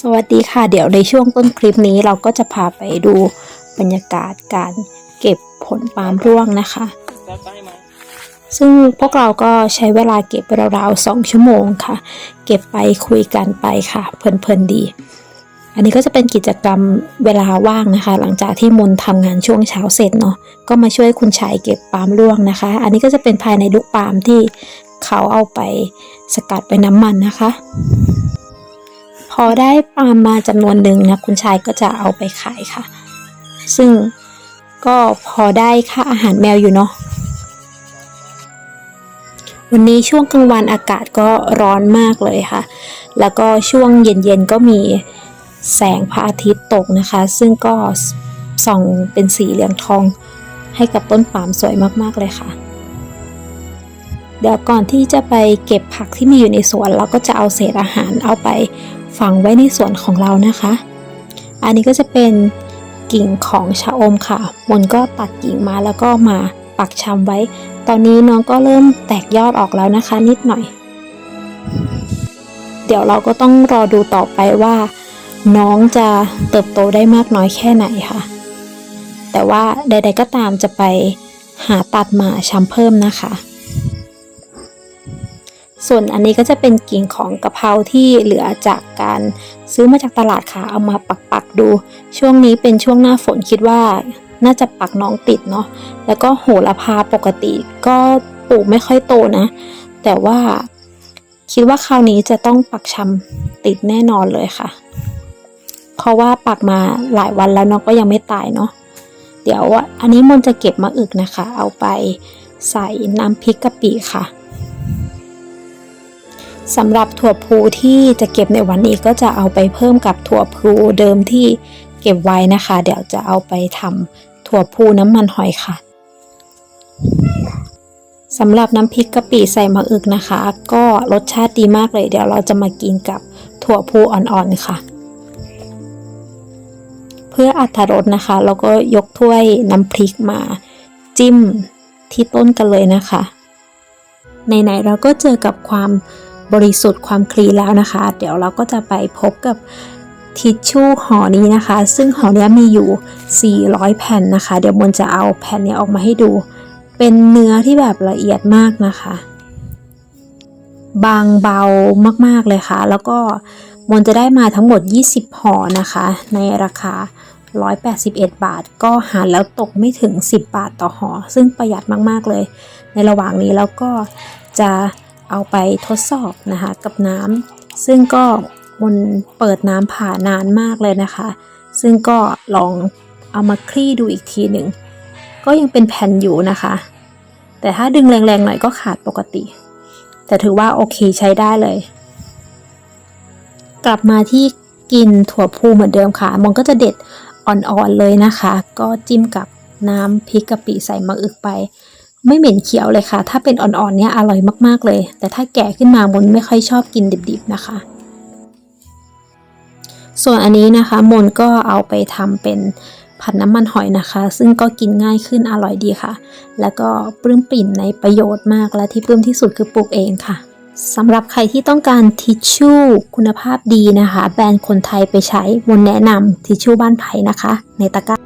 สวัสดีค่ะเดี๋ยวในช่วงต้นคลิปนี้เราก็จะพาไปดูบรรยากาศการเก็บผลปาล์มร่วงนะคะ ซึ่งพวกเราก็ใช้เวลาเก็บราวๆสองชั่วโมงค่ะ เก็บไปคุยกันไปค่ะ เพลินๆดี อันนี้ก็จะเป็นกิจกรรมเวลาว่างนะคะ หลังจากที่มนทำงานช่วงเช้าเสร็จเนาะก็มาช่วยคุณชายเก็บปาล์มร่วงนะคะ อันนี้ก็จะเป็นภายในลูกปาล์มที่เขาเอาไปสกัดเป็นน้ำมันนะคะ พอได้ปาล์มมาจำนวนหนึ่งนะคุณชายก็จะเอาไปขายค่ะ ซึ่งก็พอได้ค่าอาหารแมวอยู่เนาะวันนี้ช่วงกลางวันอากาศก็ร้อนมากเลยค่ะ แล้วก็ช่วงเย็นๆก็มีแสงพระอาทิตย์ตกนะคะ ซึ่งก็ส่องเป็นสีเหลืองทองให้กับต้นปาล์มสวยมากๆเลยค่ะ เดี๋ยวก่อนที่จะไปเก็บผักที่มีอยู่ในสวน เราก็จะเอาเศษอาหารเอาไป ฝังไว้ในสวนของเรานะคะ อันนี้ก็จะเป็นกิ่งของชะอมค่ะ มนก็ตัดกิ่งมาแล้วก็มาปักชำไว้ ตอนนี้น้องก็เริ่มแตกยอดออกแล้วนะคะ นิดหน่อย เดี๋ยวเราก็ต้องรอดูต่อไปว่า น้องจะเติบโตได้มากน้อยแค่ไหนค่ะ แต่ว่าใด ๆก็ตามจะไปหาตัดมาชำเพิ่มนะคะ ส่วนอันนี้ก็จะเป็นกิ่งของกะเพราที่เหลือจากการซื้อมาจากตลาดค่ะ เอามาปักๆดู ช่วงนี้เป็นช่วงหน้าฝนคิดว่าน่าจะปักน้องติดเนาะ แล้วก็โหระพาปกติก็ปลูกไม่ค่อยโตนะ แต่ว่าคิดว่าคราวนี้จะต้องปักชำติดแน่นอนเลยค่ะ เพราะว่าปักมาหลายวันแล้วน้องก็ยังไม่ตายเนาะ เดี๋ยวอันนี้มนจะเก็บมาอึกนะคะ เอาไปใส่น้ำพริกกะปิค่ะ สำหรับถั่วพูที่จะเก็บในวันนี้ก็จะเอาไปเพิ่มกับถั่วพูเดิมที่เก็บไว้นะคะ เดี๋ยวจะเอาไปทำถั่วพูน้ำมันหอยค่ะสำหรับน้ำพริกกะปิใส่มะอึกนะคะ ก็รสชาติดีมากเลย เดี๋ยวเราจะมากินกับถั่วพูอ่อนๆค่ะ เพื่ออัตรสนะคะ เราก็ยกถ้วยน้ำพริกมาจิ้มที่ต้นกันเลยนะคะไหนๆเราก็เจอกับความ บริสุทธิ์ความคลีนแล้วนะคะ เดี๋ยวเราก็จะไปพบกับทิชชู่ห่อนี้นะคะ ซึ่งห่อนี้มีอยู่ 400 แผ่นนะคะ เดี๋ยวมนจะเอาแผ่นนี้ออกมาให้ดู เป็นเนื้อที่แบบละเอียดมากนะคะ บางเบามากๆเลยค่ะ แล้วก็มนจะได้มาทั้งหมด 20 ห่อนะคะ ในราคา 181 บาท ก็หารแล้วตกไม่ถึง 10 บาทต่อห่อ ซึ่งประหยัดมากๆเลย ในระหว่างนี้แล้วก็จะ เอาไปทดสอบนะคะกับน้ำซึ่งก็มันเปิดน้ำผ่านานมากเลยนะคะ ซึ่งก็ลองเอามาคลี่ดูอีกทีหนึ่งก็ยังเป็นแผ่นอยู่นะคะ แต่ถ้าดึงแรงๆหน่อยก็ขาดปกติ แต่ถือว่าโอเคใช้ได้เลย กลับมาที่กินถั่วพูเหมือนเดิมค่ะ มันก็จะเด็ดอ่อนๆเลยนะคะ ก็จิ้มกับน้ำพริกกะปิใส่มะอึกไป ไม่เหม็นเขียวเลยค่ะ ถ้าเป็นอ่อนๆเนี่ยอร่อยมากๆเลย แต่ถ้าแก่ขึ้นมามนไม่ค่อยชอบกินดิบๆนะคะ ส่วนอันนี้นะคะมนก็เอาไปทำเป็นผัดน้ำมันหอยนะคะ ซึ่งก็กินง่ายขึ้นอร่อยดีค่ะ แล้วก็ปลื้มปริ่มในประโยชน์มากและที่ปลื้มที่สุดคือปลูกเองค่ะสำหรับใครที่ต้องการทิชชู่คุณภาพดีนะคะ แบรนด์คนไทยไปใช้มนแนะนำทิชชู่บ้านไผ่นะคะ ในตะกร้า